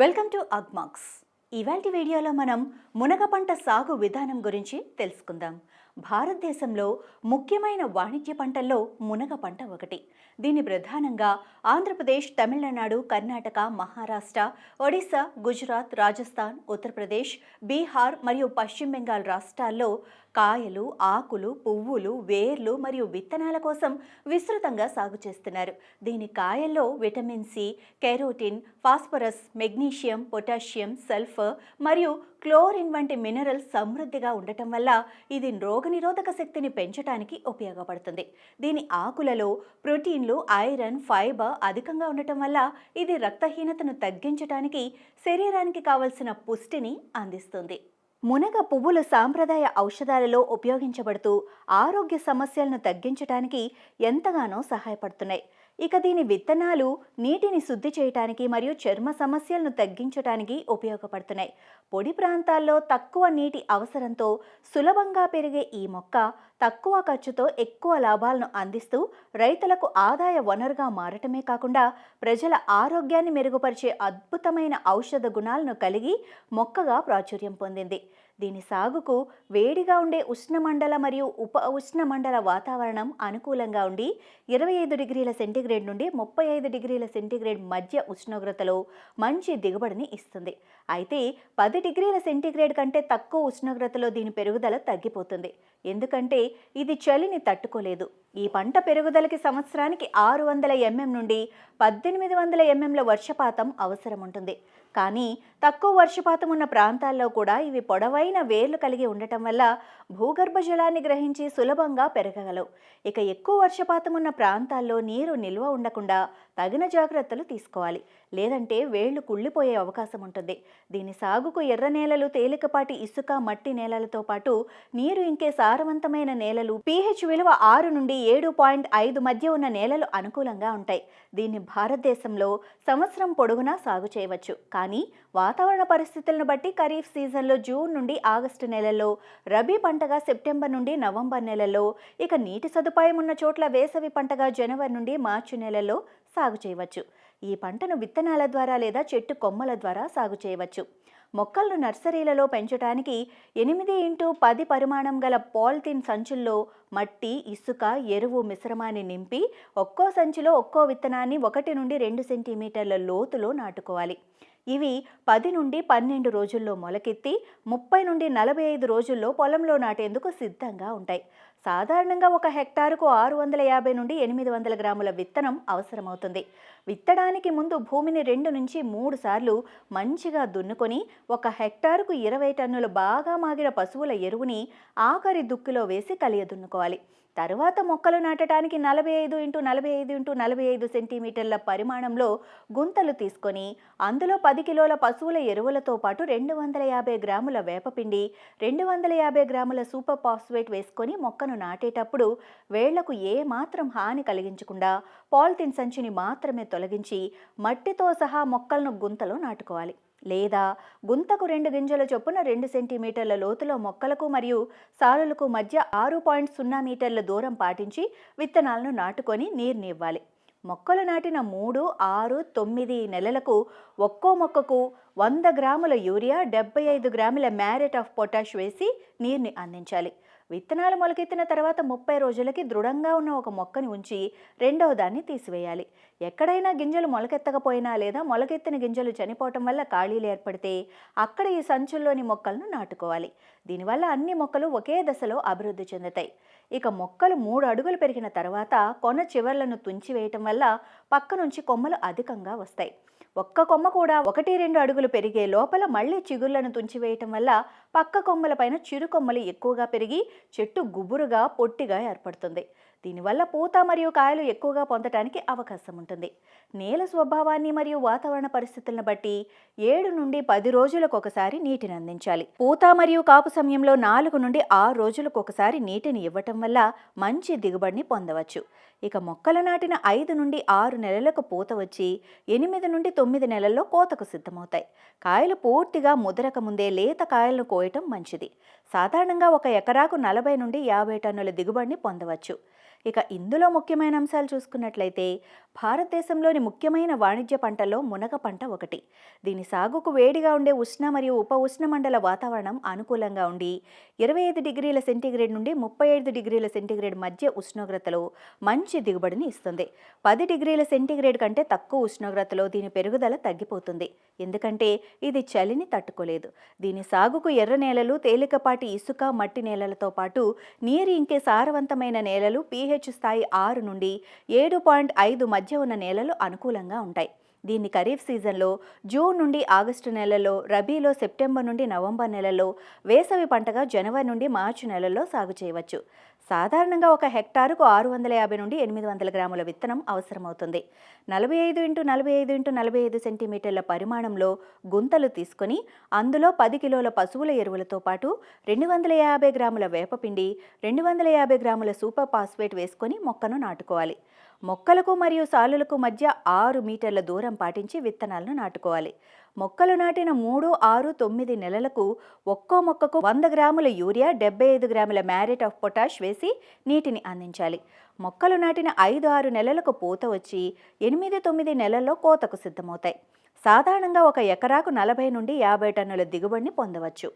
Welcome to Agmax. ఇవాల్టి వీడియోలో మనం మునగ పంట సాగు విధానం గురించి తెలుసుకుందాం. భారతదేశంలో ముఖ్యమైన వాణిజ్య పంటల్లో మునగ పంట ఒకటి. దీన్ని ప్రధానంగా ఆంధ్రప్రదేశ్ తమిళనాడు కర్ణాటక మహారాష్ట్ర ఒడిశా గుజరాత్ రాజస్థాన్ ఉత్తరప్రదేశ్ బీహార్ మరియు పశ్చిమ బెంగాల్ రాష్ట్రాల్లో కాయలు ఆకులు పువ్వులు వేర్లు మరియు విత్తనాల కోసం విస్తృతంగా సాగు చేస్తున్నారు. దీని కాయల్లో vitamin C carotene phosphorus magnesium potassium sulphur మరియు క్లోరిన్ వంటి మినరల్స్ సమృద్ధిగా ఉండటం వల్ల ఇది రోగనిరోధక శక్తిని పెంచడానికి ఉపయోగపడుతుంది. దీని ఆకులలో ప్రోటీన్లు ఐరన్ ఫైబర్ అధికంగా ఉండటం వల్ల ఇది రక్తహీనతను తగ్గించడానికి శరీరానికి కావలసిన పుష్టిని అందిస్తుంది. మునగ పువ్వులు సాంప్రదాయ ఔషధాలలో ఉపయోగించబడుతూ ఆరోగ్య సమస్యలను తగ్గించడానికి ఎంతగానో సహాయపడుతున్నాయి. ఇక దీని విత్తనాలు నీటిని శుద్ధి చేయటానికి మరియు చర్మ సమస్యలను తగ్గించడానికి ఉపయోగపడుతున్నాయి. పొడి ప్రాంతాల్లో తక్కువ నీటి అవసరంతో సులభంగా పెరిగే ఈ మొక్క తక్కువ ఖర్చుతో ఎక్కువ లాభాలను అందిస్తూ రైతులకు ఆదాయ వనరుగా మారటమే కాకుండా ప్రజల ఆరోగ్యాన్ని మెరుగుపరిచే అద్భుతమైన ఔషధ గుణాలను కలిగి మొక్కగా ప్రాచుర్యం పొందింది. దీని సాగుకు వేడిగా ఉండే ఉష్ణమండల మరియు ఉప ఉష్ణమండల వాతావరణం అనుకూలంగా ఉండి ఇరవై ఐదు డిగ్రీల సెంటీగ్రేడ్ నుండి ముప్పై ఐదు డిగ్రీల సెంటీగ్రేడ్ మధ్య ఉష్ణోగ్రతలో మంచి దిగుబడిని ఇస్తుంది. అయితే పది డిగ్రీల సెంటీగ్రేడ్ కంటే తక్కువ ఉష్ణోగ్రతలో దీని పెరుగుదల తగ్గిపోతుంది. ఎందుకంటే ఇది చలిని తట్టుకోలేదు. ఈ పంట పెరుగుదలకి సంవత్సరానికి ఆరు వందల ఎంఎం నుండి పద్దెనిమిది వందల ఎంఎంల వర్షపాతం అవసరం ఉంటుంది కానీ తక్కువ వర్షపాతం ఉన్న ప్రాంతాల్లో కూడా ఇవి పొడవైన వేర్లు కలిగి ఉండటం వల్ల భూగర్భ జలాన్ని గ్రహించి సులభంగా పెరగగలవు. ఇక ఎక్కువ వర్షపాతం ఉన్న ప్రాంతాల్లో నీరు నిల్వ ఉండకుండా తగిన జాగ్రత్తలు తీసుకోవాలి. లేదంటే వేళ్ళు కుళ్ళిపోయే అవకాశం ఉంటుంది. దీని సాగుకు ఎర్ర నేలలు తేలికపాటి ఇసుక మట్టి నేలలతో పాటు నీరు ఇంకే సారవంతమైన నేలలు పీహెచ్ విలువ ఆరు నుండి ఏడు పాయింట్ ఐదు మధ్య ఉన్న నేలలు అనుకూలంగా ఉంటాయి. దీన్ని భారతదేశంలో సంవత్సరం పొడుగునా సాగు చేయవచ్చు. కానీ వాతావరణ పరిస్థితులను బట్టి ఖరీఫ్ సీజన్లో జూన్ నుండి ఆగస్టు నెలల్లో రబీ పంటగా సెప్టెంబర్ నుండి నవంబర్ నెలల్లో ఇక నీటి సదుపాయం ఉన్న చోట్ల వేసవి పంటగా జనవరి నుండి మార్చి నెలలో సాగు చేయవచ్చు. ఈ పంటను విత్తనాల ద్వారా లేదా చెట్టు కొమ్మల ద్వారా సాగు చేయవచ్చు. మొక్కలను నర్సరీలలో పెంచడానికి ఎనిమిది ఇంటూ పది పరిమాణం గల పాలిథిన్ సంచుల్లో మట్టి ఇసుక ఎరువు మిశ్రమాన్ని నింపి ఒక్కో సంచిలో ఒక్కో విత్తనాన్ని ఒకటి నుండి రెండు సెంటీమీటర్ల లోతులో నాటుకోవాలి. ఇవి పది నుండి పన్నెండు రోజుల్లో మొలకెత్తి ముప్పై నుండి నలభై ఐదు రోజుల్లో పొలంలో నాటేందుకు సిద్ధంగా ఉంటాయి. సాధారణంగా ఒక హెక్టారుకు ఆరు వందల యాభై నుండి ఎనిమిది వందల గ్రాముల విత్తనం అవసరమవుతుంది. విత్తడానికి ముందు భూమిని రెండు నుంచి మూడు సార్లు మంచిగా దున్నుకొని ఒక హెక్టారుకు ఇరవై టన్నుల బాగా మాగిన పశువుల ఎరువుని ఆఖరి దుక్కిలో వేసి కలియదున్నుకోవాలి. తరువాత మొక్కలు నాటడానికి నలభై ఐదు ఇంటూ నలభై ఐదు ఇంటూ నలభై ఐదు సెంటీమీటర్ల పరిమాణంలో గుంతలు తీసుకొని అందులో పది కిలోల పశువుల ఎరువులతో పాటు రెండు వందల యాభై గ్రాముల వేపపిండి రెండు వందల యాభై గ్రాముల సూపర్ ఫాస్ఫేట్ వేసుకొని మొక్కను నాటేటప్పుడు వేళ్ళకు ఏ మాత్రం హాని కలిగించకుండా పాలిథిన్ సంచిని మాత్రమే తొలగించి మట్టితో సహా మొక్కలను గుంతలో నాటుకోవాలి. లేదా గుంతకు రెండు గింజల చొప్పున రెండు సెంటీమీటర్ల లోతులో మొక్కలకు మరియు సాలులకు మధ్య ఆరు పాయింట్ సున్నా మీటర్ల దూరం పాటించి విత్తనాలను నాటుకొని నీరునివ్వాలి మొక్కలు నాటిన మూడు ఆరు తొమ్మిది నెలలకు ఒక్కో మొక్కకు వంద గ్రాముల యూరియా డెబ్బై ఐదు గ్రాముల మ్యారెట్ ఆఫ్ పొటాష్ వేసి నీరుని అందించాలి. విత్తనాలు మొలకెత్తిన తర్వాత ముప్పై రోజులకి దృఢంగా ఉన్న ఒక మొక్కని ఉంచి రెండవ దాన్ని తీసివేయాలి. ఎక్కడైనా గింజలు మొలకెత్తకపోయినా లేదా మొలకెత్తిన గింజలు చనిపోవటం వల్ల ఖాళీలు ఏర్పడితే అక్కడ ఈ సంచుల్లోని మొక్కలను నాటుకోవాలి. దీనివల్ల అన్ని మొక్కలు ఒకే దశలో అభివృద్ధి చెందుతాయి. ఇక మొక్కలు మూడు అడుగులు పెరిగిన తర్వాత కొన చివర్లను తుంచివేయటం వల్ల పక్క నుంచి కొమ్మలు అధికంగా వస్తాయి. ఒక్క కొమ్మ కూడా ఒకటి రెండు అడుగులు పెరిగే లోపల మళ్ళీ చిగుళ్ళను తుంచివేయటం వల్ల పక్క కొమ్మలపైన చిరు కొమ్మలు ఎక్కువగా పెరిగి చెట్టు గుబురుగా పొట్టిగా ఏర్పడుతుంది. దీనివల్ల పూత మరియు కాయలు ఎక్కువగా పొందటానికి అవకాశం ఉంటుంది. నేల స్వభావాన్ని మరియు వాతావరణ పరిస్థితులను బట్టి ఏడు నుండి పది రోజులకు ఒకసారి నీటిని అందించాలి. పూత మరియు కాపు సమయంలో నాలుగు నుండి ఆరు రోజులకు ఒకసారి నీటిని ఇవ్వటం వల్ల మంచి దిగుబడిని పొందవచ్చు. ఇక మొక్కలు నాటిన ఐదు నుండి ఆరు నెలలకు పూత వచ్చి ఎనిమిది నుండి తొమ్మిది నెలల్లో కోతకు సిద్ధమవుతాయి. కాయలు పూర్తిగా ముదరక ముందే లేత కాయలను కోయటం మంచిది. సాధారణంగా ఒక ఎకరాకు నలభై నుండి యాభై టన్నుల దిగుబడిని పొందవచ్చు. ఇక ఇందులో ముఖ్యమైన అంశాలు చూసుకున్నట్లయితే భారతదేశంలోని ముఖ్యమైన వాణిజ్య పంటల్లో మునగ పంట ఒకటి. దీని సాగుకు వేడిగా ఉండే ఉష్ణ మరియు ఉప ఉష్ణమండల వాతావరణం అనుకూలంగా ఉండి ఇరవై ఐదు డిగ్రీల సెంటీగ్రేడ్ నుండి ముప్పై ఐదు డిగ్రీల సెంటీగ్రేడ్ మధ్య ఉష్ణోగ్రతలో మంచి దిగుబడిని ఇస్తుంది. పది డిగ్రీల సెంటీగ్రేడ్ కంటే తక్కువ ఉష్ణోగ్రతలో దీని పెరుగుదల తగ్గిపోతుంది. ఎందుకంటే ఇది చలిని తట్టుకోలేదు. దీని సాగుకు ఎర్ర నేలలు తేలికపాటి ఇసుక మట్టి నేలలతో పాటు నీరు ఇంకే సారవంతమైన నేలలు పీహెచ్ స్థాయి ఆరు నుండి ఏడు పాయింట్ ఐదు మధ్య మధ్య ఉన్న నేలలు అనుకూలంగా ఉంటాయి. దీన్ని ఖరీఫ్ సీజన్లో జూన్ నుండి ఆగస్టు నెలలో రబీలో సెప్టెంబర్ నుండి నవంబర్ నెలలో వేసవి పంటగా జనవరి నుండి మార్చి నెలల్లో సాగు చేయవచ్చు. సాధారణంగా ఒక హెక్టారుకు ఆరు వందల యాభై నుండి ఎనిమిది వందల గ్రాముల విత్తనం అవసరమవుతుంది. నలభై ఐదు ఇంటూ నలభై ఐదు ఇంటూ నలభై ఐదు సెంటీమీటర్ల పరిమాణంలో గుంతలు తీసుకొని అందులో పది కిలోల పశువుల ఎరువులతో పాటు రెండు వందల యాభై గ్రాముల వేపపిండి రెండు వందల యాభై గ్రాముల సూపర్ ఫాస్ఫేట్ వేసుకొని మొక్కను నాటుకోవాలి. మొక్కలకు మరియు సాలులకు మధ్య ఆరు మీటర్ల దూరం పాటించి విత్తనాలను నాటుకోవాలి. మొక్కలు నాటిన మూడు ఆరు తొమ్మిది నెలలకు ఒక్కో మొక్కకు వంద గ్రాముల యూరియా డెబ్బై ఐదు గ్రాముల మ్యారెట్ ఆఫ్ పొటాష్ వేసి నీటిని అందించాలి. మొక్కలు నాటిన ఐదు ఆరు నెలలకు పూత వచ్చి ఎనిమిది తొమ్మిది నెలల్లో కోతకు సిద్ధమవుతాయి. సాధారణంగా ఒక ఎకరాకు నలభై నుండి యాభై టన్నుల దిగుబడిని పొందవచ్చు.